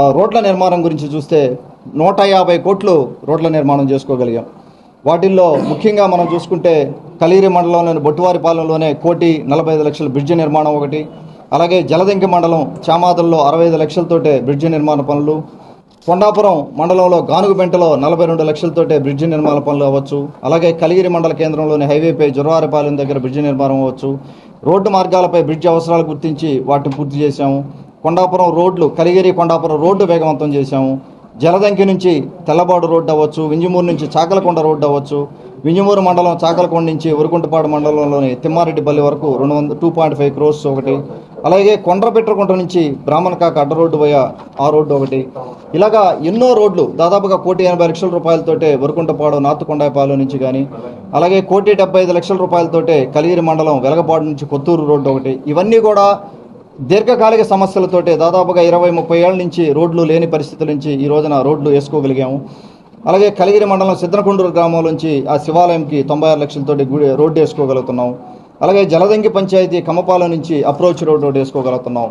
రోడ్ల నిర్మాణం గురించి చూస్తే నూట యాభై కోట్లు రోడ్ల నిర్మాణం చేసుకోగలిగాం. వాటిల్లో ముఖ్యంగా మనం చూసుకుంటే కలిగిరి మండలంలోని బొట్టువారిపాలెంలోనే కోటి నలభై ఐదు లక్షల బ్రిడ్జి నిర్మాణం ఒకటి అలాగే జలదంకి మండలం చామాదుల్లో అరవై ఐదు లక్షలతోటే బ్రిడ్జి నిర్మాణ పనులు కొండాపురం మండలంలో గానుగుబెంటలో నలభై రెండు లక్షలతోటే బ్రిడ్జి నిర్మాణ పనులు అవ్వచ్చు అలాగే కలిగిరి మండల కేంద్రంలోని హైవేపై జురవారిపాలెం దగ్గర బ్రిడ్జి నిర్మాణం అవ్వచ్చు. రోడ్డు మార్గాలపై బ్రిడ్జి అవసరాలు గుర్తించి వాటిని పూర్తి చేశాము. కొండాపురం రోడ్లు కలిగిరి కొండాపురం రోడ్డు వేగవంతం చేశాము. జలదంకి నుంచి తెల్లబాడు రోడ్డు అవ్వచ్చు వింజమూరు నుంచి చాకలకొండ రోడ్డు అవ్వచ్చు వింజమూరు మండలం చాకలకొండ నుంచి ఉరుకుంటపాడు మండలంలోని తిమ్మారెడ్డిపల్లి వరకు రెండు వందల టూ పాయింట్ ఫైవ్ క్రోర్స్ ఒకటి. అలాగే కొండ్రపెట్టకుంట నుంచి బ్రాహ్మణకాక అడ్డ రోడ్డు పోయా ఆ రోడ్డు ఒకటి. ఇలాగా ఎన్నో రోడ్లు దాదాపుగా కోటి ఎనభై లక్షల రూపాయలతోటే వరకుంటపాడు నాతుకొండాపాలెం నుంచి కానీ అలాగే కోటి డెబ్బై ఐదు లక్షల రూపాయలతోటే కలిగిరి మండలం వెలగపాడు నుంచి కొత్తూరు రోడ్డు ఒకటి. ఇవన్నీ కూడా దీర్ఘకాలిక సమస్యలతోటే దాదాపుగా ఇరవై ముప్పై ఏళ్ళ నుంచి రోడ్లు లేని పరిస్థితుల నుంచి ఈ రోజున రోడ్లు వేసుకోగలిగాము. అలాగే కలిగిరి మండలం సిద్ధనకొండూరు గ్రామం నుంచి ఆ శివాలయంకి తొంభై ఆరు లక్షలతోటి గుడి రోడ్డు వేసుకోగలుగుతున్నాం. అలాగే జలదంగి పంచాయతీ కమపాల నుంచి అప్రోచ్ రోడ్డు వేసుకోగలుగుతున్నాం.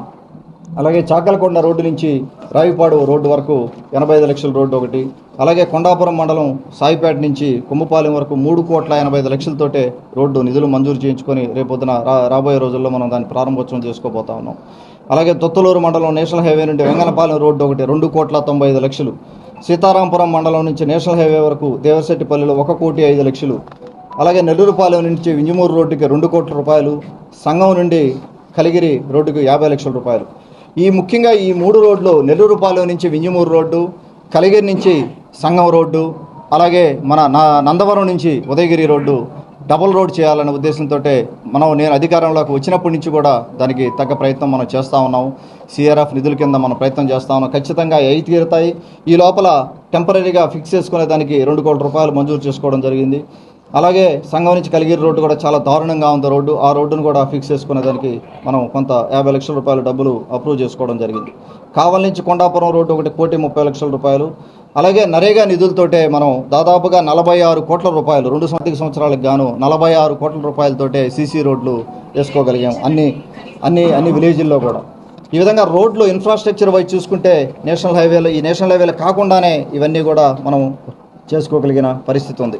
అలాగే చాకలకొండ రోడ్డు నుంచి రావిపాడు రోడ్డు వరకు ఎనభై ఐదు లక్షల రోడ్డు ఒకటి. అలాగే కొండాపురం మండలం సాయిపేట నుంచి కుమ్మపాలెం వరకు మూడు కోట్ల ఎనభై ఐదు లక్షలతోటే రోడ్డు నిధులు మంజూరు చేయించుకొని రేపొద్దున రా రాబోయే రోజుల్లో మనం దాన్ని ప్రారంభోత్సవం చేసుకోబోతా ఉన్నాం. అలాగే తొత్తలూరు మండలం నేషనల్ హైవే నుండి వెంగనపాలెం రోడ్డు ఒకటి రెండు కోట్ల తొంభై ఐదు లక్షలు. సీతారాంపురం మండలం నుంచి నేషనల్ హైవే వరకు దేవశెట్టిపల్లిలో ఒక కోటి ఐదు లక్షలు. అలాగే నెల్లూరుపాలెం నుంచి వింజమూరు రోడ్డుకి రెండు కోట్ల రూపాయలు. సంఘం నుండి కలిగిరి రోడ్డుకు యాభై లక్షల రూపాయలు. ఈ ముఖ్యంగా ఈ మూడు రోడ్లు నెల్లూరుపాలెం నుంచి వింజమూరు రోడ్డు కలిగిరి నుంచి సంఘం రోడ్డు అలాగే మన నా- నందవరం నుంచి ఉదయగిరి రోడ్డు డబుల్ రోడ్ చేయాలనే ఉద్దేశంతో మనం నేను అధికారంలోకి వచ్చినప్పటి నుంచి కూడా దానికి తగ్గ ప్రయత్నం మనం చేస్తూ ఉన్నాం. సిఆర్ఎఫ్ నిధుల కింద మనం ప్రయత్నం చేస్తా ఉన్నాం. ఖచ్చితంగా అయి తీరుతాయి ఈ లోపల టెంపరీగా ఫిక్స్ చేసుకునే దానికి రెండు కోట్ల రూపాయలు మంజూరు చేసుకోవడం జరిగింది. అలాగే సంఘం నుంచి కలిగిరి రోడ్డు కూడా చాలా దారుణంగా ఉంది రోడ్డు. ఆ రోడ్డును కూడా ఫిక్స్ చేసుకునే దానికి మనం కొంత యాభై లక్షల రూపాయల డబ్బులు అప్రూవ్ చేసుకోవడం జరిగింది. కావల్ నుంచి కొండాపురం రోడ్డు ఒకటి కోటి ముప్పై లక్షల రూపాయలు. అలాగే నరేగా నిధులతోటే మనం దాదాపుగా నలభై ఆరు కోట్ల రూపాయలు రెండు సంవత్సర సంవత్సరాలకు గాను నలభై ఆరు కోట్ల రూపాయలతోటే సీసీ రోడ్లు వేసుకోగలిగాం అన్ని అన్ని అన్ని విలేజ్ల్లో కూడా. ఈ విధంగా రోడ్లు ఇన్ఫ్రాస్ట్రక్చర్ వైపు చూసుకుంటే నేషనల్ హైవేలు ఈ నేషనల్ హైవేలు కాకుండానే ఇవన్నీ కూడా మనం చేసుకోగలిగిన పరిస్థితి ఉంది.